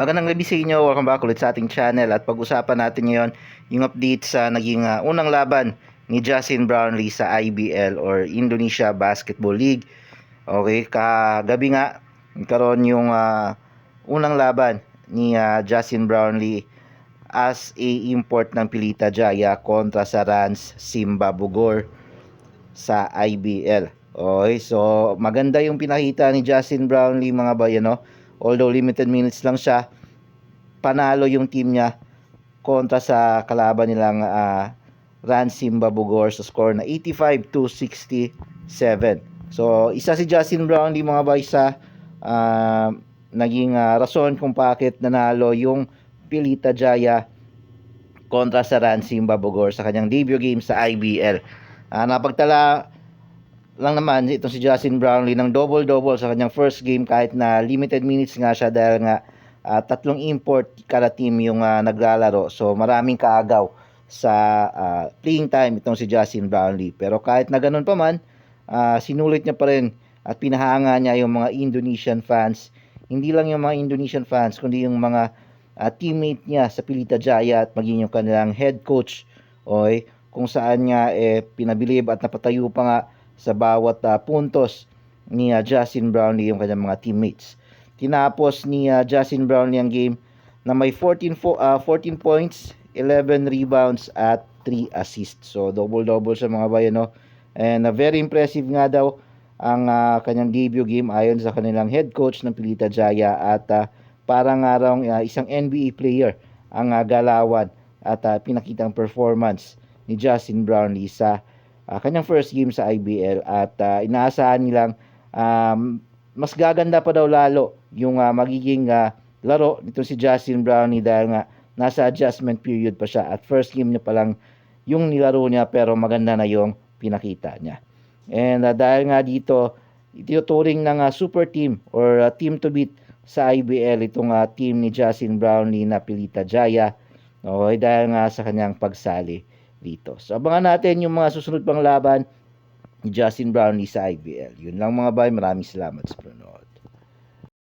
Magandang gabi sa inyo. Welcome back ulit sa ating channel at pag-usapan natin ngayon yung update sa naging ah, unang laban ni Justin Brownlee sa IBL or Indonesia Basketball League. Okay, kagabi nga karon yung ah, unang laban ni ah, Justin Brownlee as a import ng Pilita Jaya kontra sa Rans Simba Bugor sa IBL. Okay, so maganda yung pinakita ni Justin Brownlee mga bayan, no? Although limited minutes lang siya, panalo yung team niya kontra sa kalaban nilang uh, Rans Simba Bugor sa score na 85 to 67. So, isa si Justin Brownlee mga bay sa ah, naging ah, rason kung bakit nanalo yung Pilita Jaya kontra sa Rans Simba Bugor sa kanyang debut game sa IBL. Ah, napagtala lang naman itong si Justin Brownlee ng double-double sa kanyang first game kahit na limited minutes nga siya dahil nga ah, tatlong import kada team yung ah, naglalaro. So maraming kaagaw sa ah, playing time itong si Justin Brownlee. Pero kahit na ganun pa man, ah, sinulit niya pa rin at pinahanga niya yung mga Indonesian fans. Hindi lang yung mga Indonesian fans, kundi yung mga ah, teammate niya sa Pilita Jaya at maging yung kanilang head coach. Okay, kung saan niya eh, pinabilib at napatayo pa nga sa bawat ah, puntos ni ah, Justin Brownlee yung kanyang mga teammates. Tinapos ni ah, Justin Brownlee ang game na may 14, fo- ah, 14 points, 11 rebounds at 3 assists. So double-double sa mga bayan no. And ah, very impressive nga daw ang ah, kanyang debut game ayon sa kanilang head coach ng Pilita Jaya at ah, parang nga ah, isang NBA player ang ah, galawan at ah, pinakitang performance ni Justin Brownlee sa ah, kanyang first game sa IBL at ah, inaasahan nilang um, mas gaganda pa daw lalo yung ah, magiging ah, laro nito si Justin Brownlee dahil nga nasa adjustment period pa siya at first game niya pa lang yung nilaro niya pero maganda na yung pinakita niya. And ah, dahil nga dito, itinuturing ng ah, super team or ah, team to beat sa IBL itong ah, team ni Justin Brownlee na Pilita Jaya. Okay, dahil nga sa kanyang pagsali dito. So abangan natin yung mga susunod pang laban ni Justin Brownlee sa IBL. Yun lang mga bay, maraming salamat sa panonood.